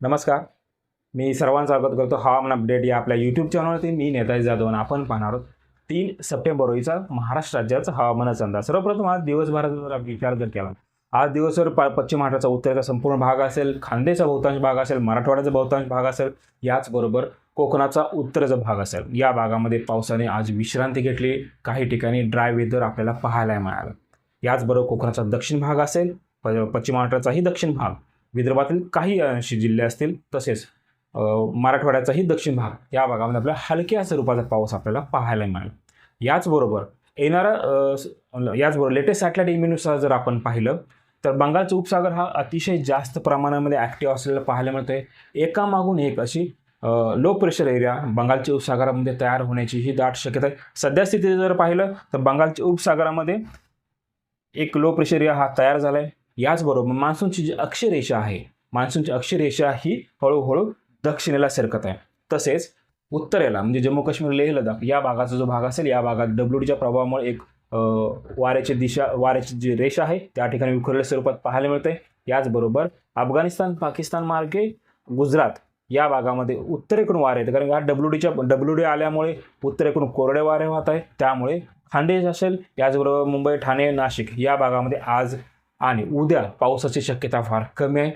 नमस्कार. मी सर्वांचं स्वागत करतो. हवामान अपडेट या आपल्या यूट्यूब चॅनलवरती मी नेताजी जाधव आणि आपण पाहणार आहोत. तीन सप्टेंबर रोजीचा महाराष्ट्र राज्याचा हवामानाचा अंदाज सर्वप्रथम आज दिवसभराचा जर विचार जर केला आज दिवसभर प पश्चिम महाराष्ट्राचा उत्तरेचा संपूर्ण भाग असेल खानदेचा बहुतांश भाग असेल मराठवाड्याचा बहुतांश भाग असेल याचबरोबर कोकणाचा उत्तरेचा भाग असेल. या भागामध्ये पावसाने आज विश्रांती घेतली. काही ठिकाणी ड्राय वेदर आपल्याला पाहायला मिळालं. याचबरोबर कोकणाचा दक्षिण भाग असेल प पश्चिम महाराष्ट्राचाही दक्षिण भाग. विदर्भातील काही अंशी जिल्हे असतील तसेच मराठवाड्याचाही दक्षिण भाग या भागामध्ये आपल्याला हलक्या स्वरूपाचा पाऊस आपल्याला पाहायला मिळेल. याचबरोबर येणारा याचबरोबर लेटेस्ट सॅटेलाईट इम्युनुसार जर आपण पाहिलं तर बंगालचा उपसागर हा अतिशय जास्त प्रमाणामध्ये ॲक्टिव्ह असलेला पाहायला मिळतोय. एकामागून एक अशी लो प्रेशर एरिया बंगालच्या उपसागरामध्ये तयार होण्याची ही दाट शक्यता आहे. सध्या स्थितीत जर पाहिलं तर बंगालच्या उपसागरामध्ये एक लो प्रेशर एरिया हा तयार झाला आहे याचबरोबर मान्सूनची जी अक्षरेषा आहे मान्सूनची अक्षरेषा ही हळूहळू दक्षिणेला सरकत आहे. तसेच उत्तरेला म्हणजे जम्मू काश्मीर लेह लडाख या भागाचा जो भाग असेल या भागात डब्ल्यू डीच्या प्रभावामुळे एक वाऱ्याची दिशा वाऱ्याची जी रेषा आहे त्या ठिकाणी विखुरलेल्या स्वरूपात पाहायला मिळते. याचबरोबर अफगाणिस्तान पाकिस्तान मार्गे गुजरात या भागामध्ये उत्तरेकडून वारे येते कारण या डब्ल्यू डीच्या डब्ल्यू डी आल्यामुळे उत्तरेकडून कोरडे वारे वाहत आहे त्यामुळे खानदेश असेल याचबरोबर मुंबई ठाणे नाशिक या भागामध्ये आज आणि उद्या पावसाची शक्यता फार कमी आहे.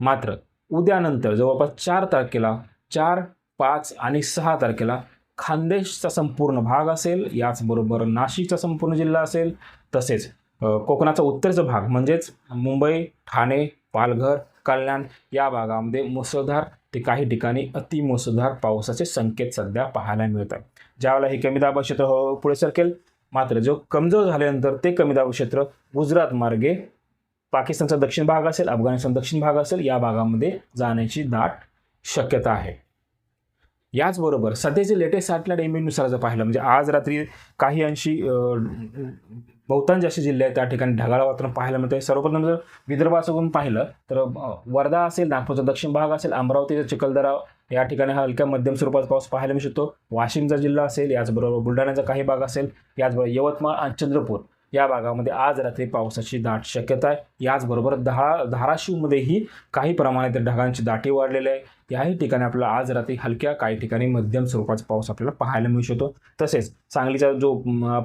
मात्र उद्यानंतर जवळपास चार तारखेला चार पाच आणि सहा तारखेला खानदेशचा संपूर्ण भाग असेल याचबरोबर नाशिकचा संपूर्ण जिल्हा असेल तसेच कोकणाचा उत्तरचा भाग म्हणजेच मुंबई ठाणे पालघर कल्याण या भागामध्ये मुसळधार ते काही ठिकाणी अतिमुसळधार पावसाचे संकेत सध्या पाहायला मिळत आहेत ज्यावेळेला हे कमी दाब क्षेत्र हळूहळू पुढे सरकेल मात्र जो कमजोर झाल्यानंतर ते कमी दाब क्षेत्र गुजरात मार्गे पाकिस्तानचा दक्षिण भाग असेल अफगाणिस्तान दक्षिण भाग असेल या भागामध्ये जाण्याची दाट शक्यता आहे. याचबरोबर सध्याचे लेटेस्ट सॅटेलाईट इमेजनुसार जर पाहिलं म्हणजे आज रात्री काही अंशी बहुतांश असे जिल्हे आहेत त्या ठिकाणी ढगाळ वातावरण पाहायला मिळते. सर्वप्रथम जर विदर्भासमोरून पाहिलं तर वर्धा असेल नागपूरचा दक्षिण भाग असेल अमरावतीचा चिखलदरा या ठिकाणी हा हलक्या मध्यम स्वरूपाचा पाऊस पाहायला मिळू शकतो. वाशिमचा जिल्हा असेल याचबरोबर बुलढाण्याचा काही भाग असेल याचबरोबर यवतमाळ आणि चंद्रपूर. या भागामध्ये आज रात्री पावसाची दाट शक्यता आहे. याचबरोबर दहा धाराशिवमध्येही काही प्रमाणात ढगांची दाटी वाढलेली आहे. याही ठिकाणी आपल्याला आज रात्री हलक्या काही ठिकाणी मध्यम स्वरूपाचा पाऊस आपल्याला पाहायला मिळू शकतो. तसेच सांगलीचा जो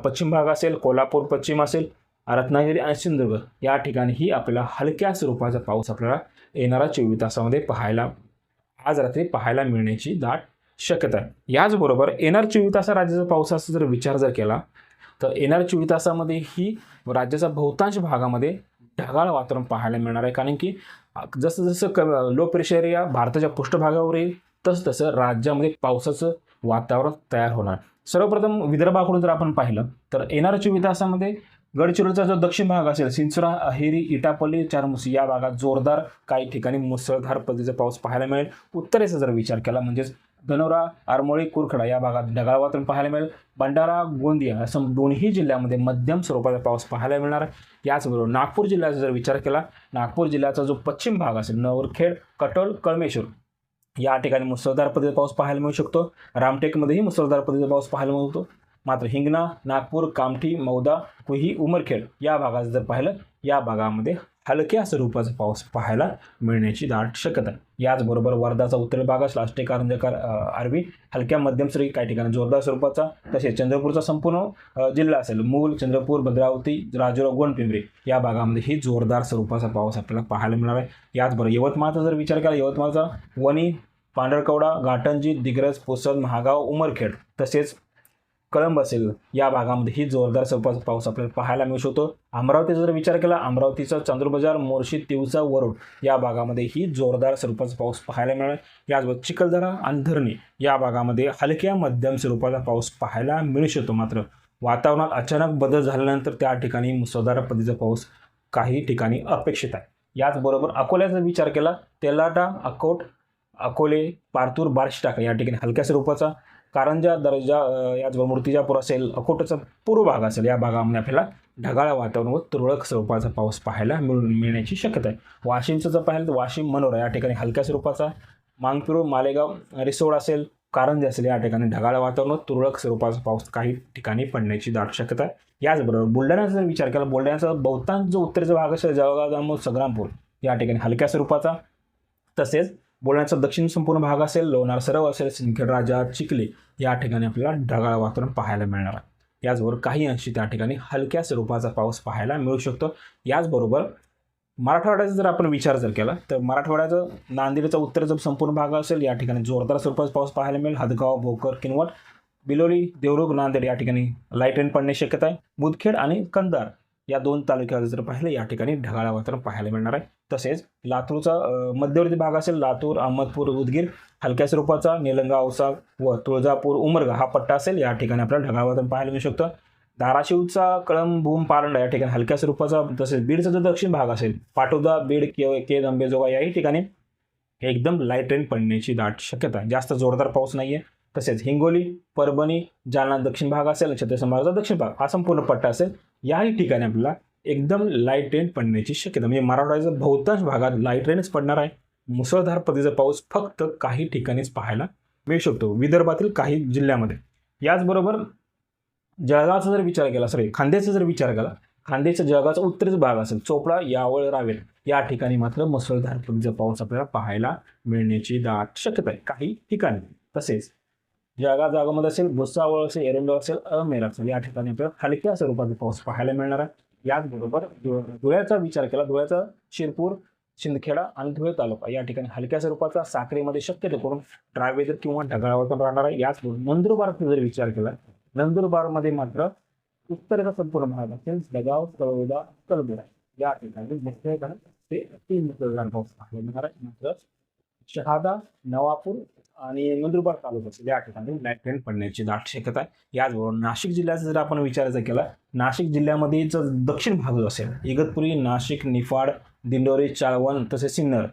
पश्चिम भाग असेल कोल्हापूर पश्चिम असेल रत्नागिरी आणि सिंधुदुर्ग या ठिकाणीही आपल्याला हलक्या स्वरूपाचा पाऊस आपल्याला येणारा चोवीस तासामध्ये पाहायला आज रात्री पाहायला मिळण्याची दाट शक्यता आहे. याचबरोबर येणार चोवीस तासा राज्याचा पावसाचा जर विचार जर केला तर येणार चोवीस तासामध्ये ही राज्याच्या बहुतांश भागामध्ये ढगाळ वातावरण पाहायला मिळणार आहे. कारण की जसं जसं क लो प्रेशर या भारताच्या पृष्ठभागावर येईल तसं तसं राज्यामध्ये पावसाचं वातावरण तयार होणार. सर्वप्रथम विदर्भाकडून जर आपण पाहिलं तर येणाऱ्या चोवीस तासामध्ये गडचिरोलीचा जो दक्षिण भाग असेल सिंचुरा अहेरी इटापल्ली चारमुसी या भागात जोरदार काही ठिकाणी मुसळधार पद्धतीचा पाऊस पाहायला मिळेल. उत्तरेचा जर विचार केला म्हणजेच धनोरा आरमोळी कुरखडा या भागात ढगाळ वातावरण पाहायला मिळेल. भंडारा गोंदिया असं दोन्ही जिल्ह्यामध्ये मध्यम स्वरूपाचा पाऊस पाहायला मिळणार. आहे याचबरोबर नागपूर जिल्ह्याचा जर विचार केला नागपूर जिल्ह्याचा जो पश्चिम भाग असेल नवरखेड कटोल कळमेश्वर या ठिकाणी मुसळधार पद्धतीचा पाऊस पाहायला मिळू शकतो. रामटेकमध्येही मुसळधार पद्धतीचा पाऊस पाहायला मिळतो. मात्र हिंगणा नागपूर कामठी मौदा कुही उमरखेड या भागात जर पाहिलं या भागामध्ये हलक्या स्वरूपाचा पाऊस पाहायला मिळण्याची दाट शक्यता. आहे याचबरोबर वर्धाचा उत्तर भाग असला कारंजकार आरवी हलक्या मध्यम काही ठिकाणी जोरदार स्वरूपाचा तसेच चंद्रपूरचा संपूर्ण जिल्हा असेल मूल चंद्रपूर भद्रावती राजुरा गोंडपिंपरी या भागामध्ये ही जोरदार स्वरूपाचा पाऊस आपल्याला पाहायला मिळणार आहे. याचबरोबर यवतमाळचा जर विचार केला यवतमाळचा वणी पांढरकवडा घाटंजी दिग्रज पुसद महागाव उमरखेड तसेच कळंब असेल. या भागामध्ये ही जोरदार स्वरूपाचा पाऊस आपल्याला पाहायला मिळू शकतो. अमरावतीचा जर विचार केला अमरावतीचा चंद्रबाजार मोर्शी तिवसा वरुड या भागामध्ये ही जोरदार स्वरूपाचा पाऊस पाहायला मिळेल याचबरोबर चिखलदरा आणि धरणी या भागामध्ये हलक्या मध्यम स्वरूपाचा पाऊस पाहायला मिळू शकतो मात्र. वातावरणात अचानक बदल झाल्यानंतर त्या ठिकाणी मुसळधार पद्धतीचा पाऊस काही ठिकाणी अपेक्षित आहे. याचबरोबर अकोल्याचा विचार केला तेलाटा अकोट अकोले पारतूर बार्शीटाका या ठिकाणी हलक्या स्वरूपाचा कारंजा दर्जा याचबरोबर मूर्तिजापूर असेल अकोटचा पूर्व भाग असेल या भागामध्ये आपल्याला ढगाळ वातावरण व तुरळक स्वरूपाचा पाऊस पाहायला मिळून मिळण्याची शक्यता आहे. वाशिमचं जर पाहिलं तर वाशिम मनोरा या ठिकाणी हलक्या स्वरूपाचा मांगपिरू मालेगाव रिसोड असेल कारंजे असेल या ठिकाणी ढगाळ वातावरण तुरळक स्वरूपाचा पाऊस काही ठिकाणी पडण्याची दाट शक्यता आहे. याचबरोबर बुलढाण्याचा जर विचार केला बुलढाण्याचा बहुतांश जो उत्तरेचा भाग असेल जळगाव जामोद संग्रामपूर या ठिकाणी हलक्या स्वरूपाचा तसेच बोलण्याचा दक्षिण संपूर्ण भाग असेल लोणार सरोवर असेल सिंदखेड राजा चिखली या ठिकाणी आपल्याला ढगाळ वातावरण पाहायला मिळणार आहे. याचबरोबर काही अंशी त्या ठिकाणी हलक्या स्वरूपाचा पाऊस पाहायला मिळू शकतो. याचबरोबर मराठवाड्याचा जर आपण विचार जर केला तर मराठवाड्याचं नांदेडचा जर संपूर्ण भाग असेल या ठिकाणी जोरदार स्वरूपाचा पाऊस पाहायला मिळेल. हदगाव भोकर किनवट बिलोली देवरुख नांदेड या ठिकाणी लाइट रेन पडण्याची शक्यता आहे. मुदखेड आणि कंधार या दोन तालुक्यात जर पाहिलं या ठिकाणी ढगाळ वातावरण पाहायला मिळणार आहे. तसेच लातूरचा मध्यवर्ती भाग असेल लातूर अहमदपूर उदगीर हलक्या स्वरूपाचा निलंगा औसा व तुळजापूर उमरगा हा पट्टा असेल या ठिकाणी आपल्याला ढगाळ वातावरण पाहायला मिळू शकतं. धाराशिवचा कळम भूम पारंडा या ठिकाणी हलक्या स्वरूपाचा तसेच बीडचा जो दक्षिण भाग असेल पाटोदा बीड के केद अंबेजोगा याही ठिकाणी एकदम लाइट रेन पडण्याची दाट शक्यता आहे. जास्त जोरदार पाऊस नाही आहे तसेच हिंगोली परभणी जालना दक्षिण भाग असेल छत्तीस संभागाचा दक्षिण भाग हा संपूर्ण पट्टा असेल. याही ठिकाणी आपल्याला एकदम लाइट रेन पडण्याची शक्यता म्हणजे मराठवाड्याच्या बहुतांश भागात लाइट रेनच पडणार आहे. मुसळधार पद्धतीचा पाऊस फक्त काही ठिकाणीच पाहायला मिळू शकतो. विदर्भातील काही जिल्ह्यामध्ये. याचबरोबर जळगावचा जर विचार केला सॉरी खांद्याचा जर विचार केला खांद्याच्या जळगावचा उत्तरेचा भाग असेल चोपडा यावळ रावेल या ठिकाणी मात्र मुसळधार पद्धतीचा पाऊस आपल्याला पाहायला मिळण्याची दाट शक्यता आहे. काही ठिकाणी तसेच जागा जागामध्ये असेल भुसावळ असेल एरंडो असेल अमेर असेल. या ठिकाणी आपल्याला हलक्या स्वरूपाचा पाऊस पाहायला मिळणार आहे. याचबरोबर धुळ्याचा विचार केला धुळ्याचा शिरपूर शिंदखेडा आणि धुळे तालुका या ठिकाणी हलक्या स्वरूपाचा साखरेमध्ये शक्यतो करून ड्राय वेदर किंवा ढगाळावर राहणार आहे. याचबरोबर नंदुरबारचा जर विचार केला नंदुरबारमध्ये मात्र उत्तरेचा संपूर्ण भाग असेल दगाव तळोदा कलबुडा या ठिकाणी मुख्य कारण ते तीन पाऊस पाहायला मिळणार आहे. मात्र शहादा नवापूर आणि नंदुरबार तालुका असेल या ठिकाणी ब्लॅक ट्रेन पडण्याची दाट शक्यता आहे. याचबरोबर नाशिक जिल्ह्याचा जर आपण विचारायचा केला नाशिक जिल्ह्यामध्ये जर दक्षिण भाग जो असेल इगतपुरी नाशिक निफाड दिंडोरी चाळवण तसेच सिन्नर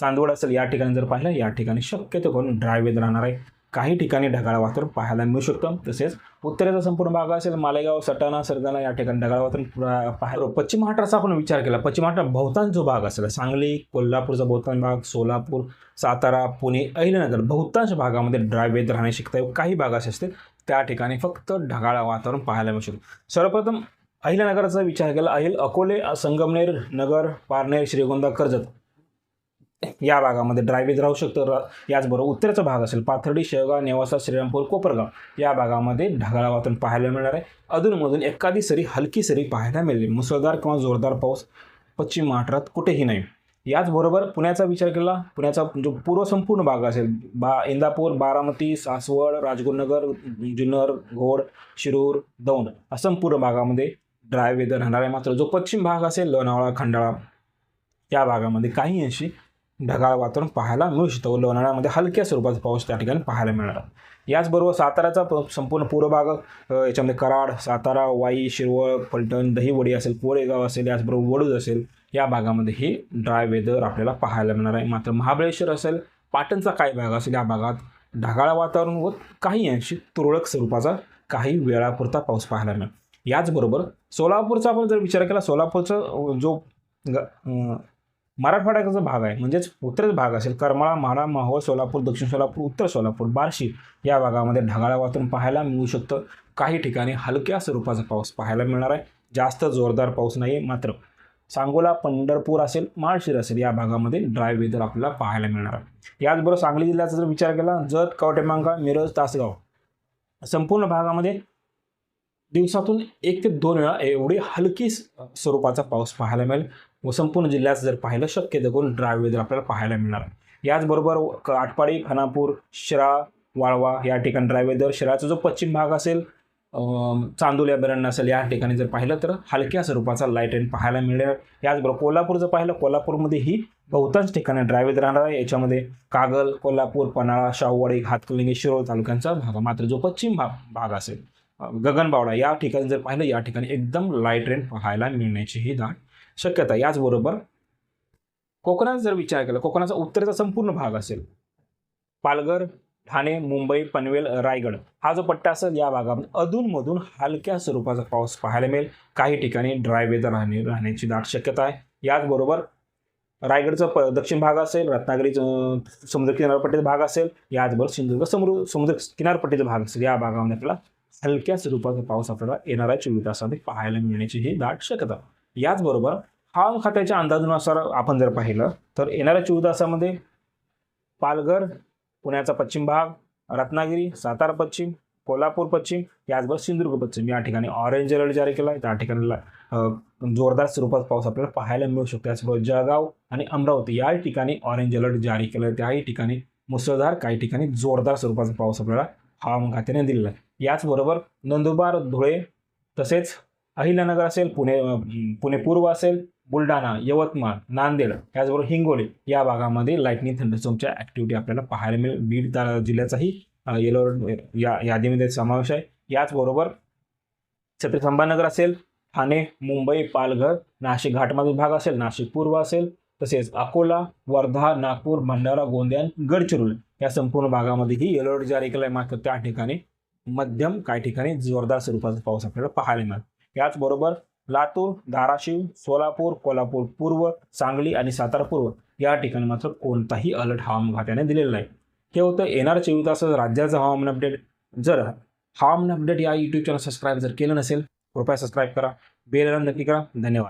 चांदवड असेल या ठिकाणी जर पाहिलं या ठिकाणी शक्यतो करून ड्राय वेदर राहणार आहे. काही ठिकाणी ढगाळ वातावरण पाहायला मिळू शकतं. तसेच उत्तरेचा संपूर्ण भाग असेल मालेगाव सटाणा सरदाना या ठिकाणी ढगाळ वातावरण पुरा- पाहायला पश्चिम महाराष्ट्राचा आपण विचार केला. पश्चिम महाराष्ट्र बहुतांश जो भाग असेल सांगली कोल्हापूरचा बहुतांश भाग सोलापूर सातारा पुणे अहिल्यानगर बहुतांश भागामध्ये ड्राय राहणे शिकता येईल काही भाग असे असतील त्या ठिकाणी फक्त ढगाळ वातावरण पाहायला मिळू शकतो. सर्वप्रथम अहिल्यानगरचा विचार केला. अहिल अकोले संगमनेर नगर पारनेर श्रीगोंदा कर्जत. या भागामध्ये ड्रायव्हेज राहू शकतं. र- याचबरोबर उत्तरेचा भाग असेल पाथर्डी शेवगाव नेवासा श्रीरामपूर कोपरगाव या भागामध्ये ढगाळ वातावरण पाहायला मिळणार आहे. अधूनमधून एखादी सरी हलकी सरी पाहायला मिळेल. मुसळधार किंवा जोरदार पाऊस पश्चिम महाराष्ट्रात कुठेही नाही. याचबरोबर पुण्याचा विचार केला पुण्याचा जो पूर्व संपूर्ण भाग असेल बा इंदापूर बारामती सासवड राजगुरुनगर जुन्नर घोड शिरूर दौंड हा संपूर्ण भागामध्ये ड्राय वेदर राहणार आहे. मात्र जो पश्चिम भाग असेल लोणावळा खंडाळा या भागामध्ये काही अंशी ढगाळ वातावरण पाहायला मिळू शकतं. व लोणावळ्यामध्ये हलक्या स्वरूपाचा पाऊस त्या ठिकाणी पाहायला मिळणार. याचबरोबर साताऱ्याचा प- संपूर्ण पूर्व भाग याच्यामध्ये कराड सातारा वाई शिरवळ फलटण दहीवडी असेल कोरेगाव असेल याचबरोबर वडूज असेल या भागामध्ये हे ड्राय वेदर आपल्याला पाहायला मिळणार आहे. मात्र महाबळेश्वर असेल पाटणचा काही भाग असेल या भागात ढगाळ वातावरण व काही अंशी तुरळक स्वरूपाचा काही वेळापुरता पाऊस पाहायला मिळेल याचबरोबर सोलापूरचा आपण जर विचार केला सोलापूरचा जो ग- मराठवाड्याचा भाग आहे. म्हणजेच उत्तरेचा भाग असेल. करमाळा म्हाडा माहोळ सोलापूर दक्षिण सोलापूर उत्तर सोलापूर बार्शी या भागामध्ये ढगाळ वातावरण पाहायला मिळू शकतं. काही ठिकाणी हलक्या स्वरूपाचा पाऊस पाहायला मिळणार आहे. जास्त जोरदार पाऊस नाही आहे मात्र सांगोला पंढरपूर असेल माळशिर असेल या भागामध्ये ड्राय वेदर आपल्याला पाहायला मिळणार आहे. याचबरोबर सांगली जिल्ह्याचा जर विचार केला जत कवटेमांका मिरज तासगाव संपूर्ण भागामध्ये दिवसातून एक ते दोन वेळा एवढी हलकी स- स्वरूपाचा पाऊस पाहायला मिळेल. व संपूर्ण जिल्ह्यात जर पाहिलं शक्य तर करून ड्राय वेदर आपल्याला पाहायला मिळणार. आहे याचबरोबर क- आटपाडी खानापूर शिरा वाळवा या ठिकाणी ड्राय वेदर शिराचा जो पश्चिम भाग असेल अं, चांदोली अभयारण्य असेल या ठिकाणी जर पाहिलं तर हलक्या स्वरूपाचा लाइट रेन पाहायला मिळेल. याचबरोबर कोल्हापूर जर पाहिलं कोल्हापूरमध्ये ही बहुतांश ठिकाणी ड्रायवेदर राहणार आहे. याच्यामध्ये कागल कोल्हापूर पन्हाळा शाहूवाडी हातकलिंगे शिरोळ तालुक्यांचा भाग मात्र जो पश्चिम भाग भाग असेल गगनबावडा या ठिकाणी जर पाहिलं या ठिकाणी एकदम लाइट रेन पाहायला मिळण्याची ही दाट शक्यता याचबरोबर कोकणात जर विचार केला कोकणाचा उत्तरेचा संपूर्ण भाग असेल पालघर ठाणे मुंबई पनवेल रायगड हा जो पट्टा असेल या भागामध्ये अधूनमधून हलक्या स्वरूपाचा पाऊस पाहायला मिळेल. काही ठिकाणी ड्राय वेदर राहणे राहण्याची दाट शक्यता आहे. याचबरोबर रायगडचा प दक्षिण भाग असेल रत्नागिरीचं समुद्र किनारपट्टीचा भाग असेल याचबरोबर सिंधुदुर्ग समुद्र समुद्र किनारपट्टीचा भाग असेल या भागामध्ये आपल्याला हलक्या स्वरूपाचा पाऊस आपल्याला येणाऱ्या चोवीस तासामध्ये पाहायला मिळण्याची ही दाट शक्यता याचबरोबर हवामान खात्याच्या अंदाजानुसार आपण जर पाहिलं तर येणाऱ्या चोवीस तासामध्ये पालघर पुण्याचा पश्चिम भाग रत्नागिरी सातारा पश्चिम कोल्हापूर पश्चिम याचबरोबर सिंधुदुर्ग पश्चिम या ठिकाणी ऑरेंज अलर्ट जारी केला आहे. त्या ठिकाणी जोरदार स्वरूपात पाऊस आपल्याला पाहायला मिळू शकतो. त्याचबरोबर जळगाव आणि अमरावती या ठिकाणी ऑरेंज अलर्ट जारी केला आहे. त्याही ठिकाणी मुसळधार काही ठिकाणी जोरदार स्वरूपाचा पाऊस आपल्याला हवामान खात्याने दिलेला आहे. याचबरोबर नंदुरबार धुळे तसेच अहिल्यानगर असेल पुणे पुणे पूर्व असेल बुलढाणा यवतमाळ नांदेड याचबरोबर हिंगोली या भागामध्ये लाईटनिंग थंडस्टॉर्मच्या ॲक्टिव्हिटी आपल्याला पाहायला मिळेल. बीड जिल्ह्याचाही येलो या यादीमध्ये समावेश आहे. याचबरोबर छत्रपती संभाजीनगर असेल ठाणे मुंबई पालघर नाशिक घाटमधील भाग असेल नाशिक पूर्व असेल तसेच अकोला वर्धा नागपूर भंडारा गोंदिया गडचिरोली या संपूर्ण भागामध्येही येलो अलर्ट जारी केला आहे. मात्र त्या ठिकाणी मध्यम काही ठिकाणी जोरदार स्वरूपाचा पाऊस आपल्याला पाहायला मिळेल. याचबरोबर लातूर धाराशिव सोलापूर कोल्हापूर पूर्व सांगली आणि सातारा पूर्व या ठिकाणी मात्र कोणताही अलर्ट हवामान खात्याने दिलेला नाही. हे होतं येणार चोवीस तासात राज्याचं हवामान अपडेट. जर हवामान अपडेट या यूट्यूब चॅनल सबस्क्राईब जर केलं नसेल कृपया सबस्क्राईब करा. बेल नक्की करा. धन्यवाद.